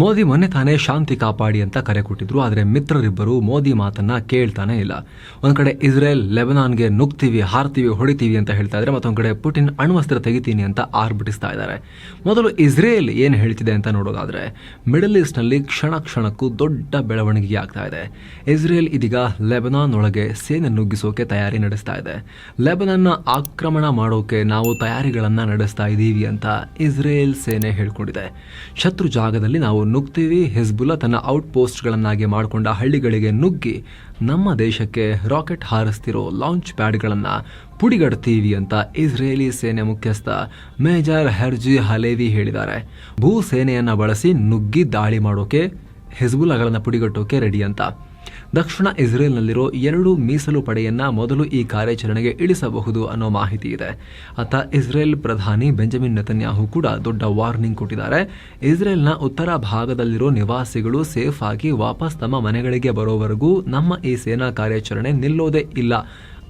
ಮೋದಿ ಮೊನ್ನೆ ತಾನೇ ಶಾಂತಿ ಕಾಪಾಡಿ ಅಂತ ಕರೆ ಕೊಟ್ಟಿದ್ರು, ಆದರೆ ಮಿತ್ರರಿಬ್ಬರು ಮೋದಿ ಮಾತನ್ನ ಕೇಳ್ತಾನೆ ಇಲ್ಲ. ಒಂದ್ ಕಡೆ ಇಸ್ರೇಲ್ ಲೆಬನಾನ್ಗೆ ನುಗ್ತೀವಿ, ಹಾರ್ತೀವಿ, ಹೊಡಿತೀವಿ ಅಂತ ಹೇಳ್ತಾ ಇದ್ರೆ, ಮತ್ತೊಂದ್ ಕಡೆ ಪುಟಿನ್ ಅಣ್ವಸ್ತ್ರ ತೆಗಿತೀನಿ ಅಂತ ಆರ್ಭಟಿಸ್ತಾ ಇದ್ದಾರೆ ಮೊದಲು ಇಸ್ರೇಲ್ ಏನು ಹೇಳ್ತಿದೆ ಅಂತ ನೋಡೋದಾದ್ರೆ, ಮಿಡಲ್ ಈಸ್ಟ್ನಲ್ಲಿ ಕ್ಷಣ ಕ್ಷಣಕ್ಕೂ ದೊಡ್ಡ ಬೆಳವಣಿಗೆ ಆಗ್ತಾ ಇದೆ. ಇಸ್ರೇಲ್ ಇದೀಗ ಲೆಬನಾನ್ ಒಳಗೆ ಸೇನೆ ನುಗ್ಗಿಸೋಕೆ ತಯಾರಿ ನಡೆಸ್ತಾ ಇದೆ. ಲೆಬನಾನ್ನ ಆಕ್ರಮಣ ಮಾಡೋಕೆ ನಾವು ತಯಾರಿಗಳನ್ನು ನಡೆಸ್ತಾ ಇದ್ದೀವಿ ಅಂತ ಇಸ್ರೇಲ್ ಸೇನೆ ಹೇಳ್ಕೊಂಡಿದೆ. ಶತ್ರು ಜಾಗದಲ್ಲಿ ನಾವು ನುಗ್ತೀವಿ. ಹಿಜ್ಬುಲ್ಲಾ ತನ್ನ ಔಟ್ ಪೋಸ್ಟ್ಗಳನ್ನಾಗಿ ಮಾಡಿಕೊಂಡ ಹಳ್ಳಿಗಳಿಗೆ ನುಗ್ಗಿ, ನಮ್ಮ ದೇಶಕ್ಕೆ ರಾಕೆಟ್ ಹಾರಿಸ್ತಿರೋ ಲಾಂಚ್ ಪ್ಯಾಡ್ಗಳನ್ನು ಪುಡಿಗಡ್ತೀವಿ ಅಂತ ಇಸ್ರೇಲಿ ಸೇನೆ ಮುಖ್ಯಸ್ಥ ಮೇಜರ್ ಹರ್ಜಿ ಹಲೇವಿ ಹೇಳಿದ್ದಾರೆ. ಭೂ ಸೇನೆಯನ್ನ ಬಳಸಿ ನುಗ್ಗಿ ದಾಳಿ ಮಾಡೋಕೆ ಹಿಜ್ಬುಲ್ಲಾಗಳನ್ನು ಪುಡಿಗಟ್ಟೋಕೆ ರೆಡಿ ಅಂತ. ದಕ್ಷಿಣ ಇಸ್ರೇಲ್ನಲ್ಲಿರೋ ಎರಡು ಮೀಸಲು ಪಡೆಯನ್ನ ಮೊದಲು ಈ ಕಾರ್ಯಾಚರಣೆಗೆ ಇಳಿಸಬಹುದು ಅನ್ನೋ ಮಾಹಿತಿ ಇದೆ. ಅತ್ತ ಇಸ್ರೇಲ್ ಪ್ರಧಾನಿ ಬೆಂಜಮಿನ್ ನೆತನ್ಯಾಹು ಕೂಡ ದೊಡ್ಡ ವಾರ್ನಿಂಗ್ ಕೊಟ್ಟಿದ್ದಾರೆ. ಇಸ್ರೇಲ್ನ ಉತ್ತರ ಭಾಗದಲ್ಲಿರೋ ನಿವಾಸಿಗಳು ಸೇಫ್ ಆಗಿ ವಾಪಸ್ ತಮ್ಮ ಮನೆಗಳಿಗೆ ಬರೋವರೆಗೂ ನಮ್ಮ ಈ ಸೇನಾ ಕಾರ್ಯಾಚರಣೆ ನಿಲ್ಲೋದೇ ಇಲ್ಲ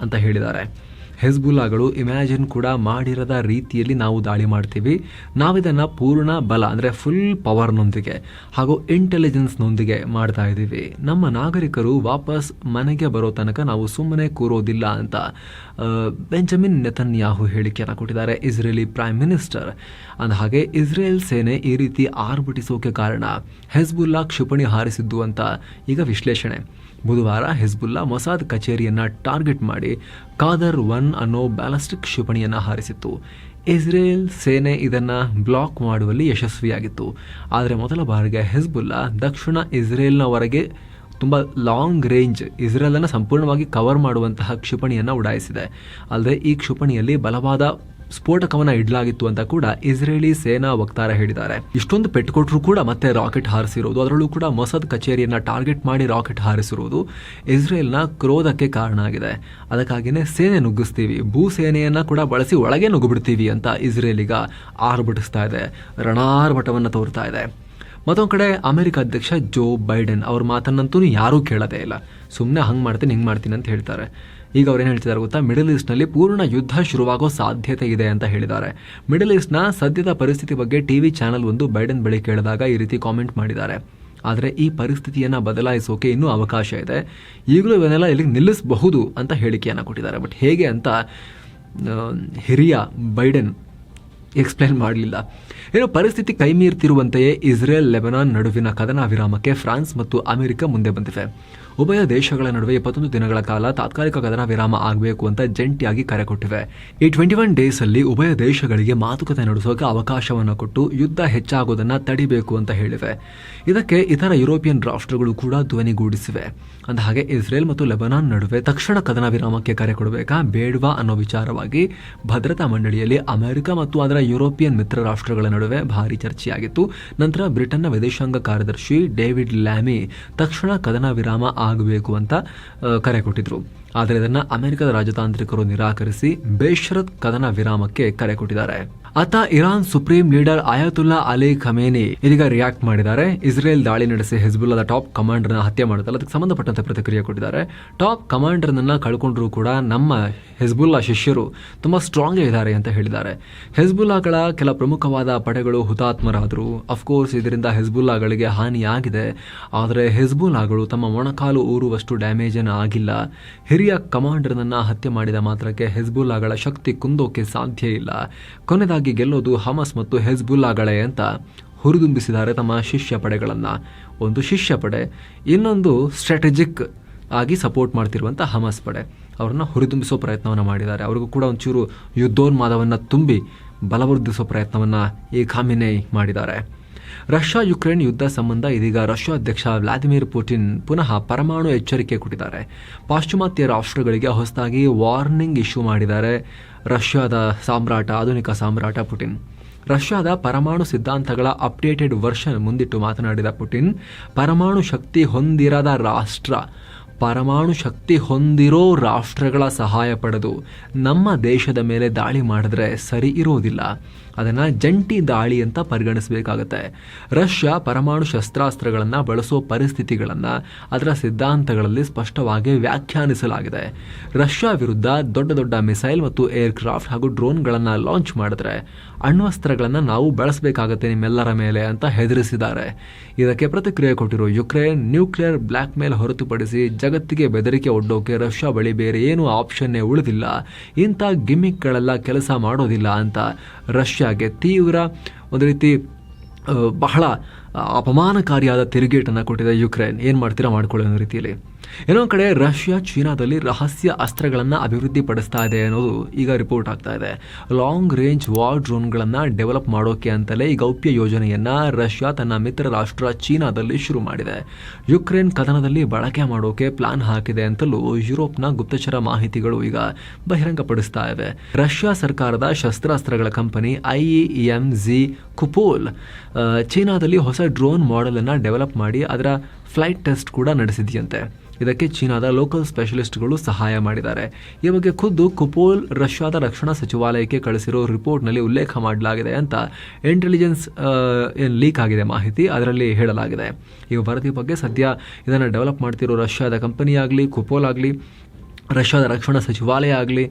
ಅಂತ ಹೇಳಿದ್ದಾರೆ. ಹೆಜ್ಬುಲ್ಲಾಗಳು ಇಮ್ಯಾಜಿನ್ ಕೂಡ ಮಾಡಿರದ ರೀತಿಯಲ್ಲಿ ನಾವು ದಾಳಿ ಮಾಡ್ತೀವಿ. ನಾವಿದನ್ನು ಪೂರ್ಣ ಬಲ, ಅಂದರೆ ಫುಲ್ ಪವರ್ನೊಂದಿಗೆ ಹಾಗೂ ಇಂಟೆಲಿಜೆನ್ಸ್ನೊಂದಿಗೆ ಮಾಡ್ತಾ ಇದ್ದೀವಿ. ನಮ್ಮ ನಾಗರಿಕರು ವಾಪಸ್ ಮನೆಗೆ ಬರೋ ತನಕ ನಾವು ಸುಮ್ಮನೆ ಕೂರೋದಿಲ್ಲ ಅಂತ ಬೆಂಜಮಿನ್ ನೆತನ್ಯಾಹು ಹೇಳಿಕೆಯನ್ನು ಕೊಟ್ಟಿದ್ದಾರೆ ಇಸ್ರೇಲಿ ಪ್ರೈಮ್ ಮಿನಿಸ್ಟರ್ ಅಂದ ಹಾಗೆ ಇಸ್ರೇಲ್ ಸೇನೆ ಈ ರೀತಿ ಆರ್ಭಟಿಸೋಕೆ ಕಾರಣ ಹೆಜ್ಬುಲ್ಲಾ ಕ್ಷಿಪಣಿ ಹಾರಿಸಿದ್ದು ಅಂತ ಈಗ ವಿಶ್ಲೇಷಣೆ. ಬುಧವಾರ ಹಿಜ್ಬುಲ್ಲಾ ಮೊಸಾದ್ ಕಚೇರಿಯನ್ನ ಟಾರ್ಗೆಟ್ ಮಾಡಿ ಕಾದರ್ ಒನ್ ಅನ್ನೋ ಬ್ಯಾಲಿಸ್ಟಿಕ್ ಕ್ಷಿಪಣಿಯನ್ನ ಹಾರಿಸಿತ್ತು. ಇಸ್ರೇಲ್ ಸೇನೆ ಇದನ್ನ ಬ್ಲಾಕ್ ಮಾಡುವಲ್ಲಿ ಯಶಸ್ವಿಯಾಗಿತ್ತು. ಆದರೆ ಮೊದಲ ಬಾರಿಗೆ ಹಿಜ್ಬುಲ್ಲಾ ದಕ್ಷಿಣ ಇಸ್ರೇಲ್ನವರೆಗೆ ತುಂಬ ಲಾಂಗ್ ರೇಂಜ್ ಇಸ್ರೇಲನ್ನು ಸಂಪೂರ್ಣವಾಗಿ ಕವರ್ ಮಾಡುವಂತಹ ಕ್ಷಿಪಣಿಯನ್ನು ಉಡಾಯಿಸಿದೆ. ಅಲ್ಲದೆ ಈ ಕ್ಷಿಪಣಿಯಲ್ಲಿ ಬಲವಾದ ಸ್ಫೋಟಕವನ್ನ ಇಡಲಾಗಿತ್ತು ಅಂತ ಕೂಡ ಇಸ್ರೇಲಿ ಸೇನಾ ವಕ್ತಾರ ಹೇಳಿದ್ದಾರೆ. ಇಷ್ಟೊಂದು ಪೆಟ್ಟು ಕೊಟ್ಟರು ಕೂಡ ಮತ್ತೆ ರಾಕೆಟ್ ಹಾರಿಸಿರೋದು, ಅದರಲ್ಲೂ ಕೂಡ ಮೊಸದ್ ಕಚೇರಿಯನ್ನ ಟಾರ್ಗೆಟ್ ಮಾಡಿ ರಾಕೆಟ್ ಹಾರಿಸಿರುವುದು ಇಸ್ರೇಲ್ನ ಕ್ರೋಧಕ್ಕೆ ಕಾರಣ ಆಗಿದೆ. ಅದಕ್ಕಾಗಿಯೇ ಸೇನೆ ನುಗ್ಗಿಸ್ತೀವಿ ಭೂ ಸೇನೆಯನ್ನ ಕೂಡ ಬಳಸಿ ಒಳಗೆ ನುಗ್ಗಿಬಿಡ್ತೀವಿ ಅಂತ ಇಸ್ರೇಲಿಗ ಆರ್ಭಟಿಸ್ತಾ ಇದೆ, ರಣಾರ್ಭಟವನ್ನು ತೋರ್ತಾ ಇದೆ. ಮತ್ತೊಂದು ಕಡೆ ಅಮೆರಿಕ ಅಧ್ಯಕ್ಷ ಜೋ ಬೈಡೆನ್ ಅವ್ರ ಮಾತನ್ನಂತೂ ಯಾರೂ ಕೇಳೋದೇ ಇಲ್ಲ. ಸುಮ್ಮನೆ ಹಂಗೆ ಮಾಡ್ತೀನಿ, ಹಿಂಗೆ ಮಾಡ್ತೀನಿ ಅಂತ ಹೇಳ್ತಾರೆ. ಈಗ ಅವ್ರು ಏನು ಹೇಳ್ತಿದ್ದಾರೆ ಗೊತ್ತಾ? ಮಿಡಲ್ ಈಸ್ಟ್ನಲ್ಲಿ ಪೂರ್ಣ ಯುದ್ಧ ಶುರುವಾಗೋ ಸಾಧ್ಯತೆ ಇದೆ ಅಂತ ಹೇಳಿದ್ದಾರೆ. ಮಿಡಲ್ ಈಸ್ಟ್ನ ಸದ್ಯದ ಪರಿಸ್ಥಿತಿ ಬಗ್ಗೆ ಟಿವಿ ಚಾನೆಲ್ ಒಂದು ಬೈಡನ್ ಬಳಿ ಕೇಳಿದಾಗ ಈ ರೀತಿ ಕಾಮೆಂಟ್ ಮಾಡಿದ್ದಾರೆ. ಆದರೆ ಈ ಪರಿಸ್ಥಿತಿಯನ್ನು ಬದಲಾಯಿಸೋಕೆ ಇನ್ನೂ ಅವಕಾಶ ಇದೆ. ಈಗಲೂ ಇವನ್ನೆಲ್ಲ ಇಲ್ಲಿಗೆ ನಿಲ್ಲಿಸಬಹುದು ಅಂತ ಹೇಳಿಕೆಯನ್ನು ಕೊಟ್ಟಿದ್ದಾರೆ. ಬಟ್ ಹೇಗೆ ಅಂತ ಹಿರಿಯ ಬೈಡನ್ ಎಕ್ಸ್ಪ್ಲೇನ್ ಮಾಡಲಿಲ್ಲ. ಏನು ಪರಿಸ್ಥಿತಿ ಕೈಮೀರ್ತಿರುವಂತೆಯೇ ಇಸ್ರೇಲ್, ಲೆಬನಾನ್ ನಡುವಿನ ಕದನ ವಿರಾಮಕ್ಕೆ ಫ್ರಾನ್ಸ್ ಮತ್ತು ಅಮೆರಿಕ ಮುಂದೆ ಬಂದಿವೆ. ಉಭಯ ದೇಶಗಳ ನಡುವೆ ಇಪ್ಪತ್ತೊಂದು ದಿನಗಳ ಕಾಲ ತಾತ್ಕಾಲಿಕ ಕದನ ವಿರಾಮ ಆಗಬೇಕು ಅಂತ ಜಂಟಿಯಾಗಿ ಕರೆ ಕೊಟ್ಟಿವೆ. ಈ ಟ್ವೆಂಟಿ ಒನ್ ಡೇಸ್ ಅಲ್ಲಿ ಉಭಯ ದೇಶಗಳಿಗೆ ಮಾತುಕತೆ ನಡೆಸೋಕೆ ಅವಕಾಶವನ್ನು ಕೊಟ್ಟು ಯುದ್ಧ ಹೆಚ್ಚಾಗೋದನ್ನ ತಡಿಬೇಕು ಅಂತ ಹೇಳಿವೆ. ಇದಕ್ಕೆ ಇತರ ಯುರೋಪಿಯನ್ ರಾಷ್ಟ್ರಗಳು ಕೂಡ ಧ್ವನಿಗೂಡಿಸಿವೆ ಅಂದ ಹಾಗೆ ಇಸ್ರೇಲ್ ಮತ್ತು ಲೆಬನಾನ್ ನಡುವೆ ತಕ್ಷಣ ಕದನ ವಿರಾಮಕ್ಕೆ ಕರೆ ಕೊಡಬೇಕಾ ಬೇಡವಾ ಅನ್ನೋ ವಿಚಾರವಾಗಿ ಭದ್ರತಾ ಮಂಡಳಿಯಲ್ಲಿ ಅಮೆರಿಕ ಮತ್ತು ಅದರ ಯುರೋಪಿಯನ್ ಮಿತ್ರ ರಾಷ್ಟ್ರಗಳ ನಡುವೆ ಭಾರಿ ಚರ್ಚೆಯಾಗಿತ್ತು. ನಂತರ ಬ್ರಿಟನ್ನ ವಿದೇಶಾಂಗ ಕಾರ್ಯದರ್ಶಿ ಡೇವಿಡ್ ಲ್ಯಾಮಿ ತಕ್ಷಣ ಕದನ ವಿರಾಮ ಆಗಬೇಕು ಅಂತ ಕರೆ ಕೊಟ್ಟಿದ್ರು. ಆದರೆ ಇದನ್ನ ಅಮೆರಿಕದ ರಾಜತಾಂತ್ರಿಕರು ನಿರಾಕರಿಸಿ ಬೇಷರತ್ ಕದನ ವಿರಾಮಕ್ಕೆ ಕರೆ ಕೊಟ್ಟಿದ್ದಾರೆ. ಅತ್ತ Iran supreme leader Ayatollah Ali Khamenei ಇದೀಗ ರಿಯಾಕ್ಟ್ ಮಾಡಿದ್ದಾರೆ. ಇಸ್ರೇಲ್ ದಾಳಿ ನಡೆಸಿ ಹಿಜ್ಬುಲ್ಲಾದ ಟಾಪ್ ಕಮಾಂಡರ್ ಹತ್ಯೆ ಮಾಡುತ್ತಲ್ಲ ಅದಕ್ಕೆ ಸಂಬಂಧಪಟ್ಟಂತೆ ಪ್ರತಿಕ್ರಿಯೆ ಕೊಟ್ಟಿದ್ದಾರೆ. ಟಾಪ್ ಕಮಾಂಡರ್ನನ್ನ ಕಳ್ಕೊಂಡ್ರೂ ಕೂಡ ನಮ್ಮ ಹಿಜ್ಬುಲ್ಲಾ ಶಿಷ್ಯರು ತುಂಬಾ ಸ್ಟ್ರಾಂಗ್ ಇದ್ದಾರೆ ಅಂತ ಹೇಳಿದ್ದಾರೆ. ಹೆಜ್ಬುಲ್ಲಾಗಳ ಕೆಲ ಪ್ರಮುಖವಾದ ಪಡೆಗಳು ಹುತಾತ್ಮರಾದರು. ಅಫ್ಕೋರ್ಸ್ ಇದರಿಂದ ಹೆಜ್ಬುಲ್ಲಾಗಳಿಗೆ ಹಾನಿಯಾಗಿದೆ. ಆದರೆ ಹೆಜ್ಬುಲ್ಲಾಗಳು ತಮ್ಮ ಮೊಣಕಾಲು ಊರುವಷ್ಟು ಡ್ಯಾಮೇಜ್ ಆಗಿಲ್ಲ. ಹಿರಿಯ ಕಮಾಂಡರ್ನನ್ನ ಹತ್ಯೆ ಮಾಡಿದ ಮಾತ್ರಕ್ಕೆ ಹೆಜ್ಬುಲ್ಲಾಗಳ ಶಕ್ತಿ ಕುಂದೋಕೆ ಸಾಧ್ಯ ಇಲ್ಲ. ಕೊನೆದಾಗಿ ಗೆಲ್ಲೋದು ಹಮಸ್ ಮತ್ತು ಹೆಜ್ಬುಲ್ಲಾಗಳೇ ಅಂತ ಹುರಿದುಂಬಿಸಿದ್ದಾರೆ ತಮ್ಮ ಶಿಷ್ಯ ಪಡೆಗಳನ್ನು. ಒಂದು ಶಿಷ್ಯ ಪಡೆ, ಇನ್ನೊಂದು ಸ್ಟ್ರಾಟಜಿಕ್ ಆಗಿ ಸಪೋರ್ಟ್ ಮಾಡ್ತಿರುವಂಥ ಹಮಸ್ ಪಡೆ. ಅವ್ರನ್ನ ಹುರಿದುಂಬಿಸೋ ಪ್ರಯತ್ನವನ್ನು ಮಾಡಿದ್ದಾರೆ. ಅವ್ರಿಗೂ ಕೂಡ ಒಂಚೂರು ಯುದ್ಧೋನ್ಮಾದವನ್ನು ತುಂಬಿ ಬಲವರ್ಧಿಸೋ ಪ್ರಯತ್ನವನ್ನು ಈ ಖಾಮಿನೇ ಮಾಡಿದ್ದಾರೆ. ರಷ್ಯಾ ಯುಕ್ರೇನ್ ಯುದ್ಧ ಸಂಬಂಧ ಇದೀಗ ರಷ್ಯಾ ಅಧ್ಯಕ್ಷ ವ್ಲಾದಿಮಿರ್ ಪುಟಿನ್ ಪುನಃ ಪರಮಾಣು ಎಚ್ಚರಿಕೆ ಕೊಟ್ಟಿದ್ದಾರೆ. ಪಾಶ್ಚಿಮಾತ್ಯ ರಾಷ್ಟ್ರಗಳಿಗೆ ಹೊಸದಾಗಿ ವಾರ್ನಿಂಗ್ ಇಶ್ಯೂ ಮಾಡಿದ್ದಾರೆ ರಷ್ಯಾದ ಸಾಮ್ರಾಟ, ಆಧುನಿಕ ಸಾಮ್ರಾಟ ಪುಟಿನ್. ರಷ್ಯಾದ ಪರಮಾಣು ಸಿದ್ಧಾಂತಗಳ ಅಪ್ಡೇಟೆಡ್ ವರ್ಷನ್ ಮುಂದಿಟ್ಟು ಮಾತನಾಡಿದ ಪುಟಿನ್, ಪರಮಾಣು ಶಕ್ತಿ ಹೊಂದಿರದ ರಾಷ್ಟ್ರ, ಪರಮಾಣು ಶಕ್ತಿ ಹೊಂದಿರೋ ರಾಷ್ಟ್ರಗಳ ಸಹಾಯ ಪಡೆದು ನಮ್ಮ ದೇಶದ ಮೇಲೆ ದಾಳಿ ಮಾಡಿದ್ರೆ ಸರಿ ಇರೋದಿಲ್ಲ. ಅದನ್ನು ಜಂಟಿ ದಾಳಿ ಅಂತ ಪರಿಗಣಿಸಬೇಕಾಗತ್ತೆ. ರಷ್ಯಾ ಪರಮಾಣು ಶಸ್ತ್ರಾಸ್ತ್ರಗಳನ್ನು ಬಳಸೋ ಪರಿಸ್ಥಿತಿಗಳನ್ನು ಅದರ ಸಿದ್ಧಾಂತಗಳಲ್ಲಿ ಸ್ಪಷ್ಟವಾಗಿ ವ್ಯಾಖ್ಯಾನಿಸಲಾಗಿದೆ. ರಷ್ಯಾ ವಿರುದ್ಧ ದೊಡ್ಡ ದೊಡ್ಡ ಮಿಸೈಲ್ ಮತ್ತು ಏರ್ಕ್ರಾಫ್ಟ್ ಹಾಗೂ ಡ್ರೋನ್ಗಳನ್ನು ಲಾಂಚ್ ಮಾಡಿದ್ರೆ ಅಣ್ವಸ್ತ್ರಗಳನ್ನು ನಾವು ಬಳಸಬೇಕಾಗತ್ತೆ ನಿಮ್ಮೆಲ್ಲರ ಮೇಲೆ ಅಂತ ಹೆದರಿಸಿದ್ದಾರೆ. ಇದಕ್ಕೆ ಪ್ರತಿಕ್ರಿಯೆ ಕೊಟ್ಟಿರೋ ಯುಕ್ರೇನ್ ನ್ಯೂಕ್ಲಿಯರ್ ಬ್ಲ್ಯಾಕ್ ಮೇಲ್ ಹೊರತುಪಡಿಸಿ ಜಗತ್ತಿಗೆ ಬೆದರಿಕೆ ಒಡ್ಡೋಕೆ ರಷ್ಯಾ ಬಳಿ ಬೇರೆ ಏನೂ ಆಪ್ಷನ್ನೇ ಉಳಿದಿಲ್ಲ. ಇಂಥ ಗಿಮಿಕ್ಗಳೆಲ್ಲ ಕೆಲಸ ಮಾಡೋದಿಲ್ಲ ಅಂತ ರಷ್ಯಾಗೆ ತೀವ್ರ ಒಂದು ರೀತಿ ಬಹಳ ಅಪಮಾನಕಾರಿಯಾದ ತಿರುಗೇಟನ್ನು ಕೊಟ್ಟಿದೆ ಯುಕ್ರೇನ್. ಏನು ಮಾಡ್ತೀರಾ ಮಾಡ್ಕೊಳ್ಳೋ ರೀತಿಯಲ್ಲಿ. ಇನ್ನೊಂದು ಕಡೆ ರಷ್ಯಾ, ಚೀನಾದಲ್ಲಿ ರಹಸ್ಯ ಅಸ್ತ್ರಗಳನ್ನು ಅಭಿವೃದ್ಧಿಪಡಿಸ್ತಾ ಇದೆ ಅನ್ನೋದು ಈಗ ರಿಪೋರ್ಟ್ ಆಗ್ತಾ ಇದೆ. ಲಾಂಗ್ ರೇಂಜ್ ವಾರ್ ಡ್ರೋನ್ಗಳನ್ನು ಡೆವಲಪ್ ಮಾಡೋಕೆ ಅಂತಲೇ ಈ ಗೌಪ್ಯ ಯೋಜನೆಯನ್ನು ರಷ್ಯಾ ತನ್ನ ಮಿತ್ರ ರಾಷ್ಟ್ರ ಚೀನಾದಲ್ಲಿ ಶುರು ಮಾಡಿದೆ. ಯುಕ್ರೇನ್ ಕದನದಲ್ಲಿ ಬಳಕೆ ಮಾಡೋಕೆ ಪ್ಲಾನ್ ಹಾಕಿದೆ ಅಂತಲೂ ಯುರೋಪ್ನ ಗುಪ್ತಚರ ಮಾಹಿತಿಗಳು ಈಗ ಬಹಿರಂಗಪಡಿಸ್ತಾ ಇವೆ. ರಷ್ಯಾ ಸರ್ಕಾರದ ಶಸ್ತ್ರಾಸ್ತ್ರಗಳ ಕಂಪನಿ ಐಇಎಂ ಜಿ ಕುಪೋಲ್ ಚೀನಾದಲ್ಲಿ ಹೊಸ ಡ್ರೋನ್ ಮಾಡೆಲನ್ನು ಡೆವಲಪ್ ಮಾಡಿ ಅದರ ಫ್ಲೈಟ್ ಟೆಸ್ಟ್ ಕೂಡ ನಡೆಸಿದೆಯಂತೆ. ಇದಕ್ಕೆ ಚೀನಾದ ಲೋಕಲ್ ಸ್ಪೆಷಲಿಸ್ಟ್ಗಳು ಸಹಾಯ ಮಾಡಿದ್ದಾರೆ. ಈ ಬಗ್ಗೆ ಖುದ್ದು ಕುಪೋಲ್ ರಷ್ಯಾದ ರಕ್ಷಣಾ ಸಚಿವಾಲಯಕ್ಕೆ ಕಳಿಸಿರೋ ರಿಪೋರ್ಟ್ನಲ್ಲಿ ಉಲ್ಲೇಖ ಮಾಡಲಾಗಿದೆ ಅಂತ ಇಂಟೆಲಿಜೆನ್ಸ್ ಏನು ಲೀಕ್ ಆಗಿದೆ ಮಾಹಿತಿ ಅದರಲ್ಲಿ ಹೇಳಲಾಗಿದೆ. ಈ ವರದಿ ಬಗ್ಗೆ ಸದ್ಯ ಇದನ್ನು ಡೆವಲಪ್ ಮಾಡ್ತಿರೋ ರಷ್ಯಾದ ಕಂಪನಿಯಾಗಲಿ ಕುಪೋಲ್ ಆಗಲಿ, ರಷ್ಯಾದ ರಕ್ಷಣಾ ಸಚಿವಾಲಯ ಆಗಲಿ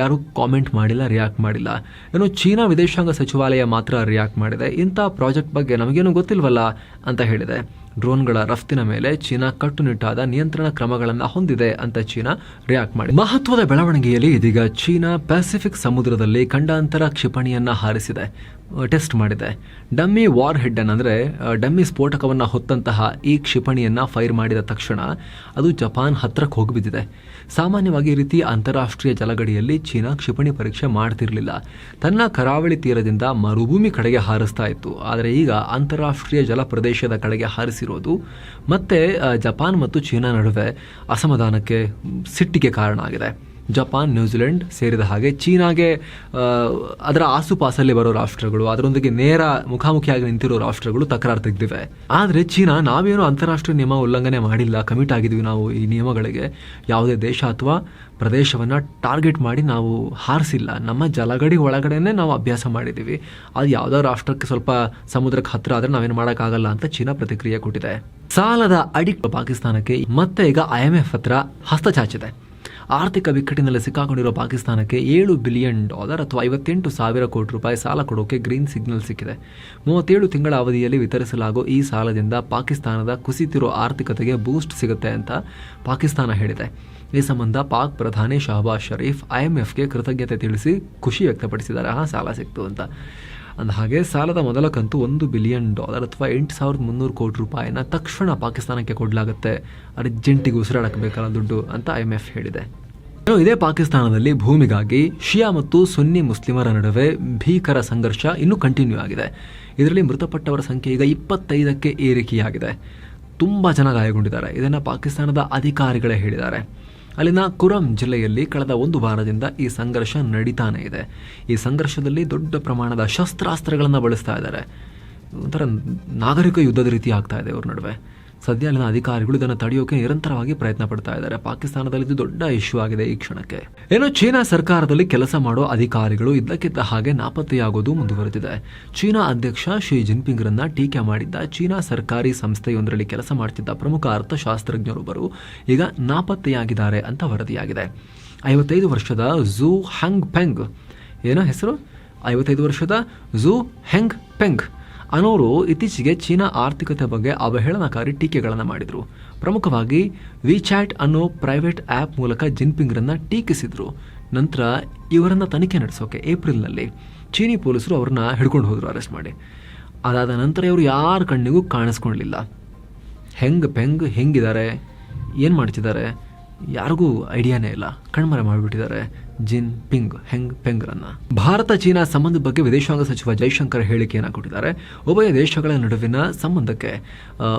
ಯಾರೂ ಕಾಮೆಂಟ್ ಮಾಡಿಲ್ಲ ರಿಯಾಕ್ಟ್ ಮಾಡಿಲ್ಲ. ಏನು ಚೀನಾ ವಿದೇಶಾಂಗ ಸಚಿವಾಲಯ ಮಾತ್ರ ರಿಯಾಕ್ಟ್ ಮಾಡಿದೆ. ಇಂಥ ಪ್ರಾಜೆಕ್ಟ್ ಬಗ್ಗೆ ನಮಗೇನು ಗೊತ್ತಿಲ್ವಲ್ಲ ಅಂತ ಹೇಳಿದೆ. ಡ್ರೋನ್ಗಳ ರಫ್ತಿನ ಮೇಲೆ ಚೀನಾ ಕಟ್ಟುನಿಟ್ಟಾದ ನಿಯಂತ್ರಣ ಕ್ರಮಗಳನ್ನು ಹೊಂದಿದೆ ಅಂತ ಚೀನಾ ರಿಯಾಕ್ಟ್ ಮಾಡಿ. ಮಹತ್ವದ ಬೆಳವಣಿಗೆಯಲ್ಲಿ ಇದೀಗ ಚೀನಾ ಪೆಸಿಫಿಕ್ ಸಮುದ್ರದಲ್ಲಿ ಖಂಡಾಂತರ ಕ್ಷಿಪಣಿಯನ್ನ ಹಾರಿಸಿದೆ ಟೆಸ್ಟ್ ಮಾಡಿದೆ. ಡಮ್ಮಿ ವಾರ್ ಹೆಡ್ ಅಂದರೆ ಡಮ್ಮಿ ಸ್ಫೋಟಕವನ್ನು ಹೊತ್ತಂತಹ ಈ ಕ್ಷಿಪಣಿಯನ್ನ ಫೈರ್ ಮಾಡಿದ ತಕ್ಷಣ ಅದು ಜಪಾನ್ ಹತ್ರಕ್ಕೆ ಹೋಗಿಬಿದ್ದಿದೆ. ಸಾಮಾನ್ಯವಾಗಿ ಈ ರೀತಿ ಅಂತಾರಾಷ್ಟ್ರೀಯ ಜಲಗಡಿಯಲ್ಲಿ ಚೀನಾ ಕ್ಷಿಪಣಿ ಪರೀಕ್ಷೆ ಮಾಡ್ತಿರಲಿಲ್ಲ. ತನ್ನ ಕರಾವಳಿ ತೀರದಿಂದ ಮರುಭೂಮಿ ಕಡೆಗೆ ಹಾರಿಸ್ತಾ ಇತ್ತು. ಆದರೆ ಈಗ ಅಂತಾರಾಷ್ಟ್ರೀಯ ಜಲ ಪ್ರದೇಶದ ಕಡೆಗೆ ಹಾರಿಸಿರೋದು ಮತ್ತೆ ಜಪಾನ್ ಮತ್ತು ಚೀನಾ ನಡುವೆ ಅಸಮಾಧಾನಕ್ಕೆ ಸಿಟ್ಟಿಗೆ ಕಾರಣ ಆಗಿದೆ. ಜಪಾನ್ ನ್ಯೂಜಿಲೆಂಡ್ ಸೇರಿದ ಹಾಗೆ ಚೀನಾಗೆ ಅದರ ಆಸುಪಾಸಲ್ಲಿ ಬರೋ ರಾಷ್ಟ್ರಗಳು, ಅದರೊಂದಿಗೆ ನೇರ ಮುಖಾಮುಖಿಯಾಗಿ ನಿಂತಿರೋ ರಾಷ್ಟ್ರಗಳು ತಕರಾರು ತೆಗೆದಿವೆ ಆದರೆ ಚೀನಾ ನಾವೇನು ಅಂತಾರಾಷ್ಟ್ರೀಯ ನಿಯಮ ಉಲ್ಲಂಘನೆ ಮಾಡಿಲ್ಲ, ಕಮಿಟ್ ಆಗಿದ್ವಿ ನಾವು ಈ ನಿಯಮಗಳಿಗೆ. ಯಾವುದೇ ದೇಶ ಅಥವಾ ಪ್ರದೇಶವನ್ನು ಟಾರ್ಗೆಟ್ ಮಾಡಿ ನಾವು ಹಾರಿಸಿಲ್ಲ. ನಮ್ಮ ಜಲಗಡಿ ಒಳಗಡೆನೆ ನಾವು ಅಭ್ಯಾಸ ಮಾಡಿದ್ದೀವಿ ಅದು ಯಾವುದೋ ರಾಷ್ಟ್ರಕ್ಕೆ ಸ್ವಲ್ಪ ಸಮುದ್ರಕ್ಕೆ ಹತ್ತಿರ ಆದರೆ ನಾವೇನು ಮಾಡೋಕ್ಕಾಗಲ್ಲ ಅಂತ ಚೀನಾ ಪ್ರತಿಕ್ರಿಯೆ ಕೊಟ್ಟಿದೆ. ಸಾಲದ ಅಡಿಕ್ಟ್ ಪಾಕಿಸ್ತಾನಕ್ಕೆ ಮತ್ತೆ ಈಗ ಐ ಎಂ ಎಫ್ ಹತ್ರ ಹಸ್ತಚಾಚಿದೆ ಆರ್ಥಿಕ ಬಿಕ್ಕಟ್ಟಿನಲ್ಲಿ ಸಿಕ್ಕಾಕೊಂಡಿರೋ ಪಾಕಿಸ್ತಾನಕ್ಕೆ ಏಳು ಬಿಲಿಯನ್ ಡಾಲರ್ ಅಥವಾ ಐವತ್ತೆಂಟು ಸಾವಿರ ಕೋಟಿ ರೂಪಾಯಿ ಸಾಲ ಕೊಡೋಕೆ ಗ್ರೀನ್ ಸಿಗ್ನಲ್ ಸಿಕ್ಕಿದೆ. ಮೂವತ್ತೇಳು ತಿಂಗಳ ಅವಧಿಯಲ್ಲಿ ವಿತರಿಸಲಾಗೋ ಈ ಸಾಲದಿಂದ ಪಾಕಿಸ್ತಾನದ ಕುಸಿತಿರೋ ಆರ್ಥಿಕತೆಗೆ ಬೂಸ್ಟ್ ಸಿಗುತ್ತೆ ಅಂತ ಪಾಕಿಸ್ತಾನ ಹೇಳಿದೆ. ಈ ಸಂಬಂಧ ಪಾಕ್ ಪ್ರಧಾನಿ ಶಹಬಾಜ್ ಶರೀಫ್ ಐಎಂಎಫ್ಗೆ ಕೃತಜ್ಞತೆ ತಿಳಿಸಿ ಖುಷಿ ವ್ಯಕ್ತಪಡಿಸಿದ್ದಾರೆ. ಆ ಸಾಲ ಸಿಕ್ತು ಅಂತ. ಅಂದ ಹಾಗೆ ಸಾಲದ ಮೊದಲ ಕಂತು ಒಂದು ಬಿಲಿಯನ್ ಡಾಲರ್ ಅಥವಾ ಎಂಟು ಸಾವಿರದ ಮುನ್ನೂರು ಕೋಟಿ ರೂಪಾಯಿನ ತಕ್ಷಣ ಪಾಕಿಸ್ತಾನಕ್ಕೆ ಕೊಡಲಾಗುತ್ತೆ. ಅರ್ಜೆಂಟಿಗೆ ಉಸಿರಾಡಕ್ಕೆ ಬೇಕಲ್ಲ ದುಡ್ಡು ಅಂತ ಐ ಎಂ ಎಫ್ ಹೇಳಿದೆ. ಇನ್ನು ಇದೇ ಪಾಕಿಸ್ತಾನದಲ್ಲಿ ಭೂಮಿಗಾಗಿ ಶಿಯಾ ಮತ್ತು ಸುನ್ನಿ ಮುಸ್ಲಿಮರ ನಡುವೆ ಭೀಕರ ಸಂಘರ್ಷ ಇನ್ನೂ ಕಂಟಿನ್ಯೂ ಆಗಿದೆ. ಇದರಲ್ಲಿ ಮೃತಪಟ್ಟವರ ಸಂಖ್ಯೆ ಈಗ ಇಪ್ಪತ್ತೈದಕ್ಕೆ ಏರಿಕೆಯಾಗಿದೆ. ತುಂಬ ಜನ ಗಾಯಗೊಂಡಿದ್ದಾರೆ. ಇದನ್ನು ಪಾಕಿಸ್ತಾನದ ಅಧಿಕಾರಿಗಳೇ ಹೇಳಿದ್ದಾರೆ. ಅಲ್ಲಿನ ಕುರಂ ಜಿಲ್ಲೆಯಲ್ಲಿ ಕಳೆದ ಒಂದು ವಾರದಿಂದ ಈ ಸಂಘರ್ಷ ನಡೀತಾನೆ ಇದೆ. ಈ ಸಂಘರ್ಷದಲ್ಲಿ ದೊಡ್ಡ ಪ್ರಮಾಣದ ಶಸ್ತ್ರಾಸ್ತ್ರಗಳನ್ನು ಬಳಸ್ತಾ ಇದ್ದಾರೆ. ಒಂಥರ ನಾಗರಿಕ ಯುದ್ಧದ ರೀತಿ ಆಗ್ತಾ ಇದೆ ಅವ್ರ ನಡುವೆ. ಸದ್ಯ ಅಲ್ಲಿನ ಅಧಿಕಾರಿಗಳು ಇದನ್ನು ತಡೆಯೋಕೆ ನಿರಂತರವಾಗಿ ಪ್ರಯತ್ನ ಪಡ್ತಾ ಇದ್ದಾರೆ. ಪಾಕಿಸ್ತಾನದಲ್ಲಿ ಇದು ದೊಡ್ಡ ಇಶ್ಯೂ ಆಗಿದೆ ಈ ಕ್ಷಣಕ್ಕೆ. ಏನು ಚೀನಾ ಸರ್ಕಾರದಲ್ಲಿ ಕೆಲಸ ಮಾಡೋ ಅಧಿಕಾರಿಗಳು ಇದ್ದಕ್ಕಿದ್ದ ಹಾಗೆ ನಾಪತ್ತೆಯಾಗೋದು ಮುಂದುವರೆದಿದೆ. ಚೀನಾ ಅಧ್ಯಕ್ಷ ಶಿ ಜಿನ್ಪಿಂಗ್ರನ್ನ ಟೀಕೆ ಮಾಡಿದ್ದ ಚೀನಾ ಸರ್ಕಾರಿ ಸಂಸ್ಥೆಯೊಂದರಲ್ಲಿ ಕೆಲಸ ಮಾಡ್ತಿದ್ದ ಪ್ರಮುಖ ಅರ್ಥಶಾಸ್ತ್ರಜ್ಞರೊಬ್ಬರು ಈಗ ನಾಪತ್ತೆಯಾಗಿದ್ದಾರೆ ಅಂತ ವರದಿಯಾಗಿದೆ. ಐವತ್ತೈದು ವರ್ಷದ ಝೂ ಹ್ಯಾಂಗ್ ಪೆಂಗ್, ಏನೋ ಹೆಸರು? ಐವತ್ತೈದು ವರ್ಷದ ಝೂ ಹೆಂಗ್ ಪೆಂಗ್ ಅನ್ನೋರು ಇತ್ತೀಚೆಗೆ ಚೀನಾ ಆರ್ಥಿಕತೆ ಬಗ್ಗೆ ಅವಹೇಳನಕಾರಿ ಟೀಕೆಗಳನ್ನು ಮಾಡಿದರು. ಪ್ರಮುಖವಾಗಿ, ವಿಚಾಟ್ ಅನ್ನೋ ಪ್ರೈವೇಟ್ ಆ್ಯಪ್ ಮೂಲಕ ಜಿನ್ಪಿಂಗ್ರನ್ನ ಟೀಕಿಸಿದರು. ನಂತರ ಇವರನ್ನು ತನಿಖೆ ನಡೆಸೋಕೆ ಏಪ್ರಿಲ್ನಲ್ಲಿ ಚೀನಿ ಪೊಲೀಸರು ಅವ್ರನ್ನ ಹಿಡ್ಕೊಂಡು ಹೋದರು ಅರೆಸ್ಟ್ ಮಾಡಿ. ಅದಾದ ನಂತರ ಇವರು ಯಾರ ಕಣ್ಣಿಗೂ ಕಾಣಿಸ್ಕೊಳ್ಲಿಲ್ಲ ಹೆಂಗ್ ಪೆಂಗ್ ಹೆಂಗಿದ್ದಾರೆ ಏನು ಮಾಡ್ತಿದ್ದಾರೆ? ಯಾರಿಗೂ ಐಡಿಯಾನೇ ಇಲ್ಲ. ಕಣ್ಮರೆ ಮಾಡಿಬಿಟ್ಟಿದ್ದಾರೆ. ಜಿನ್ ಪಿಂಗ್, ಹೆಂಗ್ ಪೆಂಗ್ರನ್ನ ಭಾರತ, ಚೀನಾ ಸಂಬಂಧದ ಬಗ್ಗೆ ವಿದೇಶಾಂಗ ಸಚಿವ ಜೈಶಂಕರ್ ಹೇಳಿಕೆಯನ್ನು ಕೊಟ್ಟಿದ್ದಾರೆ. ಉಭಯ ದೇಶಗಳ ನಡುವಿನ ಸಂಬಂಧಕ್ಕೆ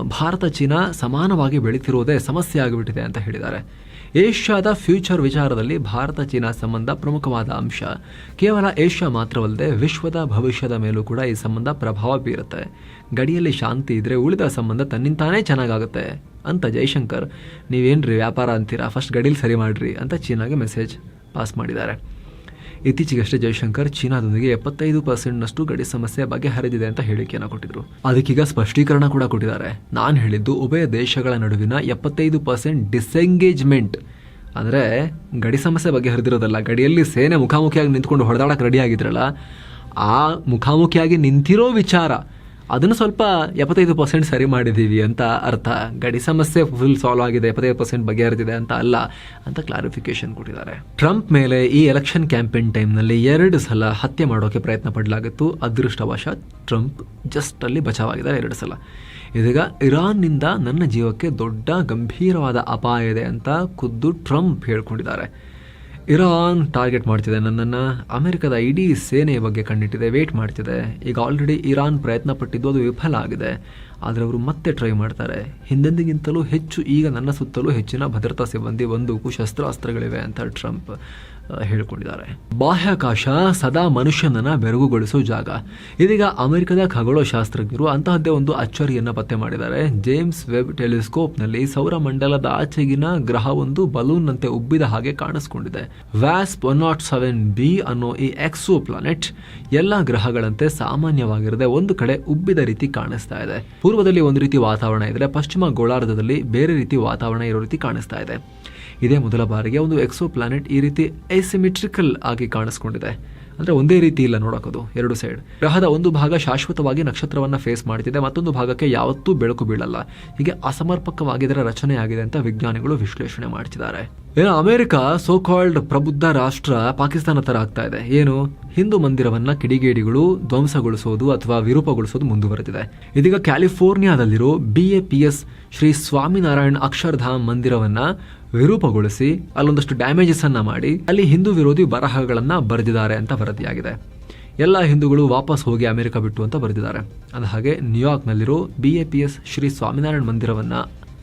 ಭಾರತ, ಚೀನಾ ಸಮಾನವಾಗಿ ಬೆಳೀತಿರುವುದೇ ಸಮಸ್ಯೆ ಆಗಿಬಿಟ್ಟಿದೆ ಅಂತ ಹೇಳಿದ್ದಾರೆ. ಏಷ್ಯಾದ ಫ್ಯೂಚರ್ ವಿಚಾರದಲ್ಲಿ ಭಾರತ, ಚೀನಾ ಸಂಬಂಧ ಪ್ರಮುಖವಾದ ಅಂಶ. ಕೇವಲ ಏಷ್ಯಾ ಮಾತ್ರವಲ್ಲದೆ ವಿಶ್ವದ ಭವಿಷ್ಯದ ಮೇಲೂ ಕೂಡ ಈ ಸಂಬಂಧ ಪ್ರಭಾವ ಬೀರುತ್ತೆ. ಗಡಿಯಲ್ಲಿ ಶಾಂತಿ ಇದ್ರೆ ಉಳಿದ ಸಂಬಂಧ ತನ್ನಿಂತಾನೇ ಚೆನ್ನಾಗಾಗುತ್ತೆ. ಅಂತ ಜೈಶಂಕರ್, ನೀವೇನ್ರಿ ವ್ಯಾಪಾರ ಅಂತೀರಾ? ಫಸ್ಟ್ ಗಡಿಲಿ ಸರಿ ಮಾಡಿರಿ ಅಂತ ಚೀನಾಗೆ ಮೆಸೇಜ್ ಪಾಸ್ ಮಾಡಿದ್ದಾರೆ. ಇತ್ತೀಚೆಗಷ್ಟೇ ಜೈಶಂಕರ್ ಚೀನಾದೊಂದಿಗೆ ಎಪ್ಪತ್ತೈದು ಪರ್ಸೆಂಟ್ನಷ್ಟು ಗಡಿ ಸಮಸ್ಯೆ ಬಗ್ಗೆ ಹರಿದಿದೆ ಅಂತ ಹೇಳಿಕೆಯನ್ನು ಕೊಟ್ಟಿದ್ರು. ಅದಕ್ಕೀಗ ಸ್ಪಷ್ಟೀಕರಣ ಕೂಡ ಕೊಟ್ಟಿದ್ದಾರೆ. ನಾನು ಹೇಳಿದ್ದು ಉಭಯ ದೇಶಗಳ ನಡುವಿನ ಎಪ್ಪತ್ತೈದು ಪರ್ಸೆಂಟ್ ಡಿಸ್ಎಂಗೇಜ್ಮೆಂಟ್ ಅಂದರೆ ಗಡಿ ಸಮಸ್ಯೆ ಬಗ್ಗೆ ಹರಿದಿರೋದಲ್ಲ, ಗಡಿಯಲ್ಲಿ ಸೇನೆ ಮುಖಾಮುಖಿಯಾಗಿ ನಿಂತ್ಕೊಂಡು ಹೊಡೆದಾಡಕ್ಕೆ ರೆಡಿ ಆಗಿದ್ರಲ್ಲ, ಆ ಮುಖಾಮುಖಿಯಾಗಿ ನಿಂತಿರೋ ವಿಚಾರ ಅದನ್ನು ಸ್ವಲ್ಪ ಎಪ್ಪತ್ತೈದು ಪರ್ಸೆಂಟ್ ಸರಿ ಮಾಡಿದ್ದೀವಿ ಅಂತ ಅರ್ಥ. ಗಡಿ ಸಮಸ್ಯೆ ಫುಲ್ ಸಾಲ್ವ್ ಆಗಿದೆ, ಎಪ್ಪತ್ತೈದು ಪರ್ಸೆಂಟ್ ಬಗೆಹರಿದಿದೆ ಅಂತ ಅಲ್ಲ ಅಂತ ಕ್ಲಾರಿಫಿಕೇಶನ್ ಕೊಟ್ಟಿದ್ದಾರೆ. ಟ್ರಂಪ್ ಮೇಲೆ ಈ ಎಲೆಕ್ಷನ್ ಕ್ಯಾಂಪೇನ್ ಟೈಮ್ನಲ್ಲಿ ಎರಡು ಸಲ ಹತ್ಯೆ ಮಾಡೋಕೆ ಪ್ರಯತ್ನ ಪಡಲಾಗಿತ್ತು. ಅದೃಷ್ಟವಶಾತ್ ಟ್ರಂಪ್ ಜಸ್ಟ್ ಅಲ್ಲಿ ಬಚಾವಾಗಿದ್ದಾರೆ ಎರಡು ಸಲ. ಇದೀಗ ಇರಾನ್ನಿಂದ ನನ್ನ ಜೀವಕ್ಕೆ ದೊಡ್ಡ ಗಂಭೀರವಾದ ಅಪಾಯ ಇದೆ ಅಂತ ಖುದ್ದು ಟ್ರಂಪ್ ಹೇಳ್ಕೊಂಡಿದ್ದಾರೆ. ಇರಾನ್ ಟಾರ್ಗೆಟ್ ಮಾಡ್ತಿದೆ ನನ್ನನ್ನು. ಅಮೆರಿಕದ ಇಡೀ ಸೇನೆಯ ಬಗ್ಗೆ ಕಂಡಿಟ್ಟಿದೆ ವೇಟ್ ಮಾಡ್ತಿದೆ. ಈಗ ಆಲ್ರೆಡಿ ಇರಾನ್ ಪ್ರಯತ್ನ ಪಟ್ಟಿದ್ದು ಅದು ವಿಫಲ ಆಗಿದೆ. ಆದರೆ ಅವರು ಮತ್ತೆ ಟ್ರೈ ಮಾಡ್ತಾರೆ. ಹಿಂದೆಂದಿಗಿಂತಲೂ ಹೆಚ್ಚು, ಈಗ ನನ್ನ ಸುತ್ತಲೂ ಹೆಚ್ಚಿನ ಭದ್ರತಾ ಸಿಬ್ಬಂದಿ, ಬಂದೂಕು, ಶಸ್ತ್ರಾಸ್ತ್ರಗಳಿವೆ ಅಂತ ಟ್ರಂಪ್. ಹೇಳ್ಕೊಂಡಿದ್ದಾರೆ. ಬಾಹ್ಯಾಕಾಶ ಸದಾ ಮನುಷ್ಯನನ್ನ ಬೆರಗುಗೊಳಿಸೋ ಜಾಗ. ಇದೀಗ ಅಮೆರಿಕದ ಖಗೋಳ ಶಾಸ್ತ್ರಜ್ಞರು ಅಂತಹದ್ದೇ ಒಂದು ಅಚ್ಚರಿಯನ್ನ ಪತ್ತೆ ಮಾಡಿದ್ದಾರೆ. ಜೇಮ್ಸ್ ವೆಬ್ ಟೆಲಿಸ್ಕೋಪ್ ಟೆಲಿಸ್ಕೋಪ್ನಲ್ಲಿ ಸೌರಮಂಡಲದ ಆಚೆಗಿನ ಗ್ರಹವೊಂದು ಬಲೂನ್ನಂತೆ ಉಬ್ಬಿದ ಹಾಗೆ ಕಾಣಿಸ್ಕೊಂಡಿದೆ. ವ್ಯಾಸ್ಪ್ ಒನ್ ನಾಟ್ ಸೆವೆನ್ ಬಿ ಅನ್ನೋ ಈ ಎಕ್ಸೋ ಪ್ಲಾನೆಟ್ ಎಲ್ಲ ಗ್ರಹಗಳಂತೆ ಸಾಮಾನ್ಯವಾಗಿರದೆ ಒಂದು ಕಡೆ ಉಬ್ಬಿದ ರೀತಿ ಕಾಣಿಸ್ತಾ ಇದೆ. ಪೂರ್ವದಲ್ಲಿ ಒಂದು ರೀತಿ ವಾತಾವರಣ ಇದ್ರೆ ಪಶ್ಚಿಮ ಗೋಳಾರ್ಧದಲ್ಲಿ ಬೇರೆ ರೀತಿ ವಾತಾವರಣ ಇರೋ ರೀತಿ ಕಾಣಿಸ್ತಾ ಇದೆ. ಇದೇ ಮೊದಲ ಬಾರಿಗೆ ಒಂದು ಎಕ್ಸೋ ಪ್ಲಾನೆಟ್ ಈ ರೀತಿ ಎಸಿಮೆಟ್ರಿಕಲ್ ಆಗಿ ಕಾಣಿಸ್ಕೊಂಡಿದೆ. ಅಂದರೆ ಒಂದೇ ರೀತಿ ಇಲ್ಲ ನೋಡೋಕೋದು ಎರಡು ಸೈಡ್ ಗ್ರಹದ ಒಂದು ಭಾಗ ಶಾಶ್ವತವಾಗಿ ನಕ್ಷತ್ರವನ್ನು ಫೇಸ್ ಮಾಡ್ತಿದೆ, ಮತ್ತೊಂದು ಭಾಗಕ್ಕೆ ಯಾವತ್ತೂ ಬೆಳಕು ಬೀಳಲ್ಲ. ಹೀಗೆ ಅಸಮರ್ಪಕವಾಗಿ ಇದರ ರಚನೆ ಅಂತ ವಿಜ್ಞಾನಿಗಳು ವಿಶ್ಲೇಷಣೆ ಮಾಡ್ತಿದ್ದಾರೆ. ಏನು ಅಮೆರಿಕ ಸೋ ಕಾಲ್ಡ್ ಪ್ರಬುದ್ಧ ರಾಷ್ಟ್ರ ಪಾಕಿಸ್ತಾನ ಥರ ಆಗ್ತಾ ಇದೆ. ಏನು? ಹಿಂದೂ ಮಂದಿರವನ್ನು ಕಿಡಿಗೇಡಿಗಳು ಧ್ವಂಸಗೊಳಿಸೋದು ಅಥವಾ ವಿರೂಪಗೊಳಿಸೋದು ಮುಂದುವರೆದಿದೆ. ಇದೀಗ ಕ್ಯಾಲಿಫೋರ್ನಿಯಾದಲ್ಲಿರೋ B A P S Shri Swaminarayan Akshardham ಮಂದಿರವನ್ನ ವಿರೂಪಗೊಳಿಸಿ ಅಲ್ಲೊಂದಷ್ಟು ಡ್ಯಾಮೇಜಸ್ ಅನ್ನ ಮಾಡಿ ಅಲ್ಲಿ ಹಿಂದೂ ವಿರೋಧಿ ಬರಹಗಳನ್ನ ಬರೆದಿದ್ದಾರೆ ಅಂತ ವರದಿಯಾಗಿದೆ. ಎಲ್ಲ ಹಿಂದೂಗಳು ವಾಪಸ್ ಹೋಗಿ ಅಮೆರಿಕ ಬಿಟ್ಟು ಅಂತ ಬರೆದಿದ್ದಾರೆ. ಅದ ಹಾಗೆ ನ್ಯೂಯಾರ್ಕ್ನಲ್ಲಿರೋ B A P S Shri Swaminarayan ಮಂದಿರವನ್ನ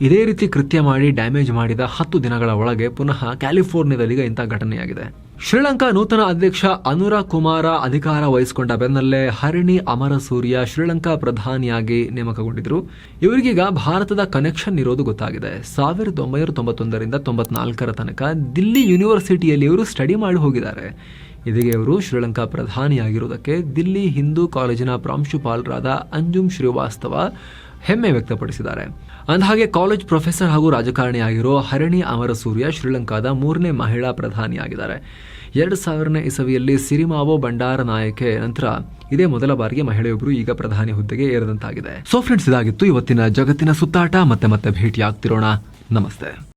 ಇದೇ ರೀತಿ ಕೃತ್ಯ ಮಾಡಿ ಡ್ಯಾಮೇಜ್ ಮಾಡಿದ ಹತ್ತು ದಿನಗಳ ಒಳಗೆ ಪುನಃ ಕ್ಯಾಲಿಫೋರ್ನಿಯಾದಲ್ಲಿ ಇಂಥ ಘಟನೆಯಾಗಿದೆ. ಶ್ರೀಲಂಕಾ ನೂತನ ಅಧ್ಯಕ್ಷ ಅನುರ ಕುಮಾರ ಅಧಿಕಾರ ವಹಿಸಿಕೊಂಡ ಬೆನ್ನಲ್ಲೇ ಹರಿಣಿ ಅಮರಸೂರ್ಯ ಶ್ರೀಲಂಕಾ ಪ್ರಧಾನಿಯಾಗಿ ನೇಮಕಗೊಂಡಿದ್ರು ಇವರಿಗೀಗ ಭಾರತದ ಕನೆಕ್ಷನ್ ಇರೋದು ಗೊತ್ತಾಗಿದೆ. ಸಾವಿರದ ಒಂಬೈನೂರ ತೊಂಬತ್ತೊಂದರಿಂದ ತೊಂಬತ್ನಾಲ್ಕರ ತನಕ ದಿಲ್ಲಿ ಯೂನಿವರ್ಸಿಟಿಯಲ್ಲಿ ಇವರು ಸ್ಟಡಿ ಮಾಡಿ ಹೋಗಿದ್ದಾರೆ. ಇದೀಗ ಇವರು ಶ್ರೀಲಂಕಾ ಪ್ರಧಾನಿಯಾಗಿರುವುದಕ್ಕೆ ದಿಲ್ಲಿ ಹಿಂದೂ ಕಾಲೇಜಿನ ಪ್ರಾಂಶುಪಾಲರಾದ ಅಂಜುಮ್ ಶ್ರೀವಾಸ್ತವ ಹೆಮ್ಮೆ ವ್ಯಕ್ತಪಡಿಸಿದ್ದಾರೆ. ಅಂದಹಾಗೆ ಕಾಲೇಜ್ ಪ್ರೊಫೆಸರ್ ಹಾಗೂ ರಾಜಕಾರಣಿಯಾಗಿರೋ ಹರಣಿ ಅಮರಸೂರ್ಯ ಶ್ರೀಲಂಕಾದ ಮೂರನೇ ಮಹಿಳಾ ಪ್ರಧಾನಿಯಾಗಿದ್ದಾರೆ. ಎರಡು ಸಾವಿರನೇ ಇಸವಿಯಲ್ಲಿ ಸಿರಿಮಾವೋ ಬಂಡಾರ ನಾಯಕೆ ನಂತರ ಇದೇ ಮೊದಲ ಬಾರಿಗೆ ಮಹಿಳೆಯೊಬ್ಬರು ಈಗ ಪ್ರಧಾನಿ ಹುದ್ದೆಗೆ ಏರದಂತಾಗಿದೆ. ಸೊ ಫ್ರೆಂಡ್ಸ್ ಇದಾಗಿತ್ತು ಇವತ್ತಿನ ಜಗತ್ತಿನ ಸುತ್ತಾಟ. ಮತ್ತೆ ಮತ್ತೆ ಭೇಟಿ ಆಗ್ತಿರೋಣ ನಮಸ್ತೆ.